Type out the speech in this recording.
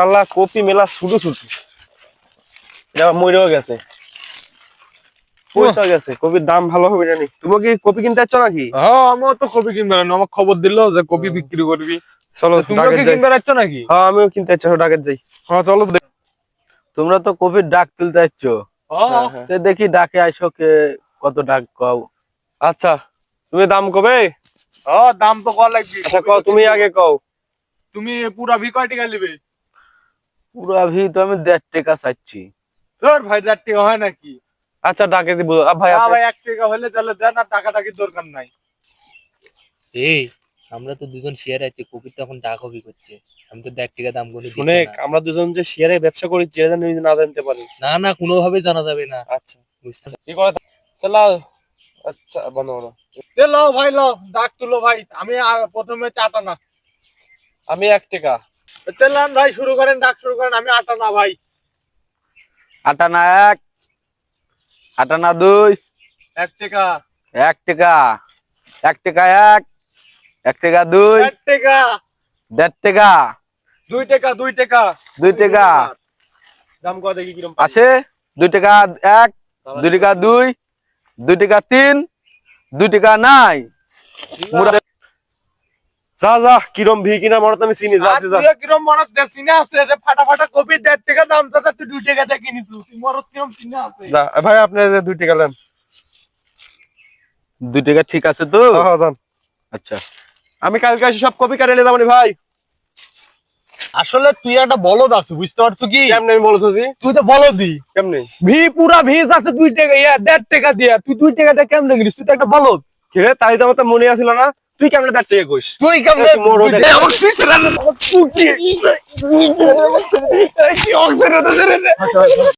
শালা কপি মেলা শুধু শুধু। এটা মরেও গেছে। পয়সা গেছে কপির দাম ভালো হবে জানি। তুমি কি কপি কিনতে নাকি? হ্যাঁ আমিও তো কপি কিনবে না আমার খবর দিল যে কপি বিক্রি করবি। চলো তুমিও কি কিনবে যাচ্ছ নাকি? হ্যাঁ আমিও কিনতে যাচ্ছি ডাকের যাই। হ্যাঁ চলো তোমরা তো কপির ডাক তুলতে হ্যাঁ, হ্যাঁ। দেখি ডাকে আইসো কে কত ডাক কও আচ্ছা তুমি দাম কবে? হ্যাঁ দাম তো কল লাগবে। আচ্ছা কও তুমি আগে কও। তুমি পুরা ভি কয় টাকা নিবে। পুরা ভি তো আমি দেড় টাকা চাচ্ছি। তোর ভাই চার টাকা হয় নাকি? আচ্ছা ডাকে দিব। ভাই ভাই এক টাকা হলে তাহলে দেন আর টাকা টাকির দরকার নাই। এই আমরা তো দুজন শেয়ার আছি কপির তখন ডাক হবি করছে। আমি তো দেড় টাকা দাম করে শুনে আমরা দুজন যে শেয়ারে ব্যবসা করি যে জানি না জানতে পারি। না না কোনো কোনোভাবে জানা যাবে না। আচ্ছা। বুঝতে কি করে চলা আচ্ছা বন্ধ করো এ লও ভাই লও। ডাক তুলো ভাই। আমি আর প্রথমে চাটা না আমি এক টাকা। চললাম ভাই শুরু করেন ডাক শুরু করেন আমি আটা না ভাই। আটানা এক আটানা দুই এক টাকা। এক টাকা এক টাকা এক এক টাকা দুই এক টাকা। দেড় টাকা। দুই টাকা দুই টাকা। দুই টাকা। দাম কত দেখি কিরম আছে দুই টাকা এক দুই টাকা দুই দুই টাকা তিন দুই টাকা নাই। যা যা কিরম ভি কিনা মরত আমি চিনি যা যা কিরম মনত দে সিনে আছে যে ফাটা ফাটা কপি দেড় টাকা দাম চাচা তুই দুই টাকা দিয়ে কিনিস তুই মরত কিরম সিনে আছে? যা ভাই আপনি যে দুই টাকা নেন দুই টাকা ঠিক আছে তো? হ্যাঁ, হ্যাঁ, আচ্ছা। আমি কালকে এসে সব কপি কাটে নিয়ে যাব ভাই। আসলে তুই একটা বলদ আছে বুঝতে পারছ কি? কেমনে আমি বলতেছি তুই তো বলদি কেমনে? ভি পুরা ভিজ আছে দুই টাকা ইয়া দেড় টাকা দিয়া। তুই দুই টাকাটা কেমনে কিনিস? তুই তো একটা বলদ। কি তাই তো আমার মনে আছিল না। তুই কেমনে তার থেকে কইস তুই কেমনে মোর তুই আমার তুই ছেড়ে কি- অক্সিজেন।